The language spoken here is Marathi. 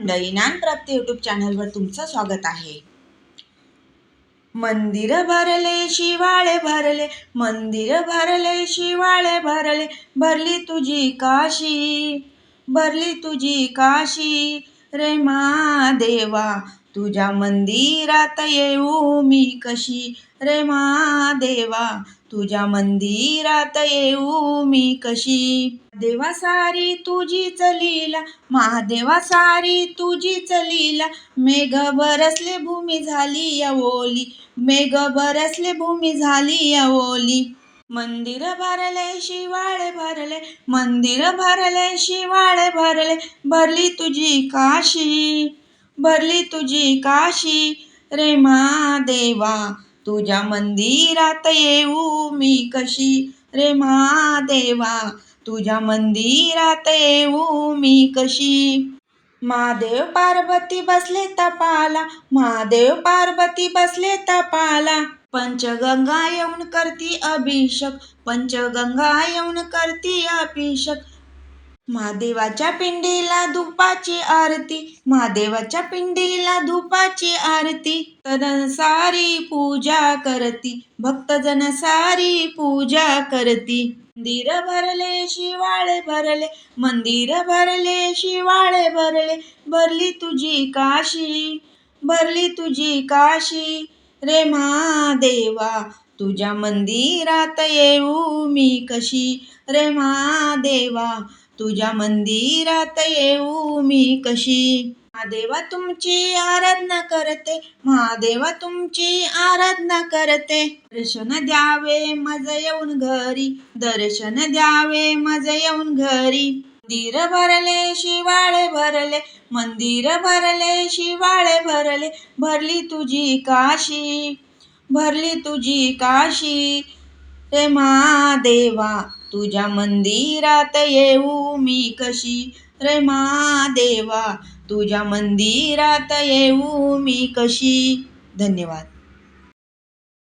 मंडळी ज्ञानप्राप्ती युट्यूब चॅनलवर तुमचं स्वागत आहे. मंदिर भरले शिवाळे भरले मंदिर भरले शिवाळे भरले भरली तुझी काशी भरली तुझी काशी. रे देवा तुझ्या मंदिरात येऊ मी कशी? रे देवा तुझ्या मंदिरात येऊ मी कशी? देवा सारी तुझी चलीला महादेवा सारी तुझी चलीला मेघ बरसले भूमी झाली या ओली मेघ बरसले भूमी झाली या ओली. मंदिर भरले शिवाळे भरले मंदिर भरले शिवाळे भरले भरली तुझी काशी भरली तुझी काशी रे देवा तुझ्या मंदिरात येऊ मी कशी? रे महादेवा तुझ्या मंदिरात येऊ मी कशी? महादेव पार्वती बसले तपाला महादेव पार्वती बसले तपाला. पंचगंगा येऊन करती अभिषेक पंचगंगा येऊन करती अभिषेक. महादेवाच्या पिंडीला धुपाची आरती महादेवाच्या पिंडीला धुपाची आरती. तन सारी पूजा करती भक्तजन सारी पूजा करती. मंदिर भरले शिवाळे भरले मंदिर भरले शिवाळे भरले. भरली तुझी काशी भरली तुझी काशी. रे देवा तुझ्या मंदिरात येऊ मी कशी? रे महादेवा तुझ्या मंदिरात येऊ मी कशी? महादेवा तुमची आराधना करते महादेवा तुमची आराधना करते. दर्शन द्यावे मज येऊन घरी दर्शन द्यावे मज येऊन घरी. मंदिर भरले शिवाळे भरले मंदिर भरले शिवाळे भरले भरली तुझी काशी भरली तुझी काशी. रे महादेवा तुझ्या मंदिरात येऊ मी कशी? रे देवा तुझ्या मंदिरात येऊ मी कशी? धन्यवाद.